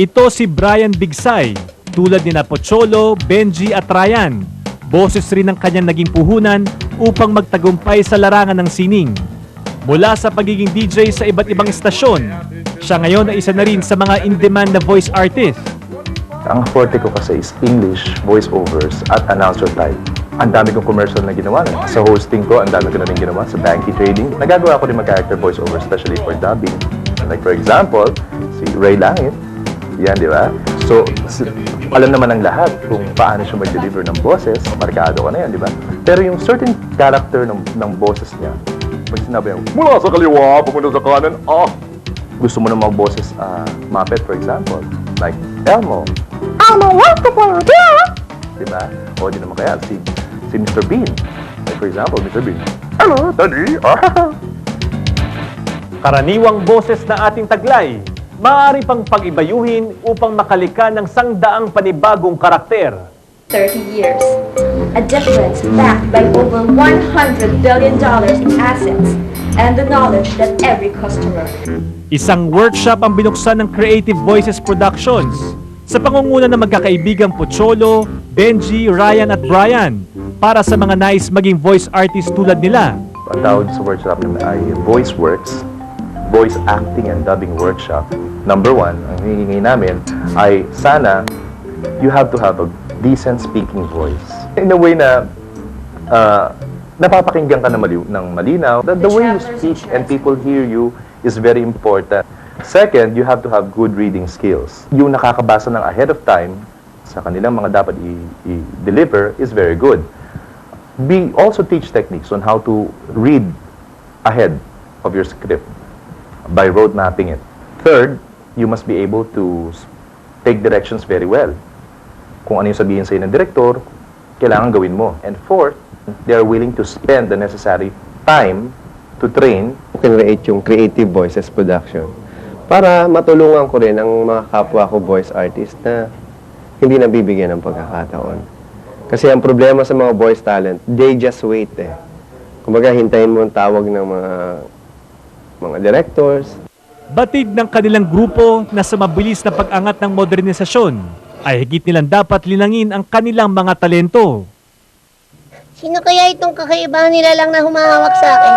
Ito si Brian Bigsay, tulad ni Pocholo, Benji at Ryan. Boses rin ng kanyang naging puhunan upang magtagumpay sa larangan ng sining. Mula sa pagiging DJ sa iba't ibang istasyon, siya ngayon ay isa na rin sa mga in-demand na voice artist. Ang forte ko kasi is English, voiceovers, at announcer type. Ang dami kong commercial na ginawa. Sa hosting ko, ang dami ko na rin ginawa. Sa banking trading, nagagawa ko rin mag-character voiceover, especially for dubbing. Like for example, si Ray Langit. Yan, di ba? So, alam naman ng lahat kung paano siya mag-deliver ng boses. Markado ka na yan, di ba? Pero yung certain character ng, ng boses niya, pag sinabi niya, mula sa kaliwa, pumunta sa kanan, ah! Gusto mo na mag-boses, ah, Muppet, for example. Like, Elmo, Elmo, what the fuck? Di ba? O di naman kaya, si, si Mr. Bean. Like, for example, Mr. Bean, Hello, Daddy! Ah! Karaniwang boses na ating taglay, maaari pang pag-ibayuhin upang makalika ng sangdaang panibagong karakter. 30 years. A difference backed by over $100 billion in assets and the knowledge that every customer Isang workshop ang binuksan ng Creative Voices Productions sa pangunguna ng magkakaibigang Pocholo, Benji, Ryan at Brian para sa mga nais maging voice artist tulad nila. Ang tawag sa workshop namin ay Voice Works, Voice Acting and Dubbing Workshop. Number one, ang hihingi namin ay sana you have to have a decent speaking voice. In a way na uh, napapakinggan ka na mali- ng malinaw. The, the way you speak and people hear you is very important. Second, you have to have good reading skills. Yung nakakabasa ng ahead of time sa kanilang mga dapat i- i-deliver is very good we also teach techniques on how to read ahead of your script by road mapping it. Third, you must be able to take directions very well. Kung ano yung sabihin sa'yo ng director, kailangan gawin mo. And fourth, they are willing to spend the necessary time to train create yung Creative Voices Production para matulungan ko rin ang mga kapwa ko voice artist na hindi nabibigyan ng pagkakataon. Kasi ang problema sa mga voice talent, they just wait eh. Kumbaga, hintayin mo ang tawag ng mga mga directors, Batid ng kanilang grupo na sa mabilis na pag-angat ng modernisasyon ay higit nilang dapat linangin ang kanilang mga talento. Sino kaya itong kakaibang nila lang na humahawak sa akin?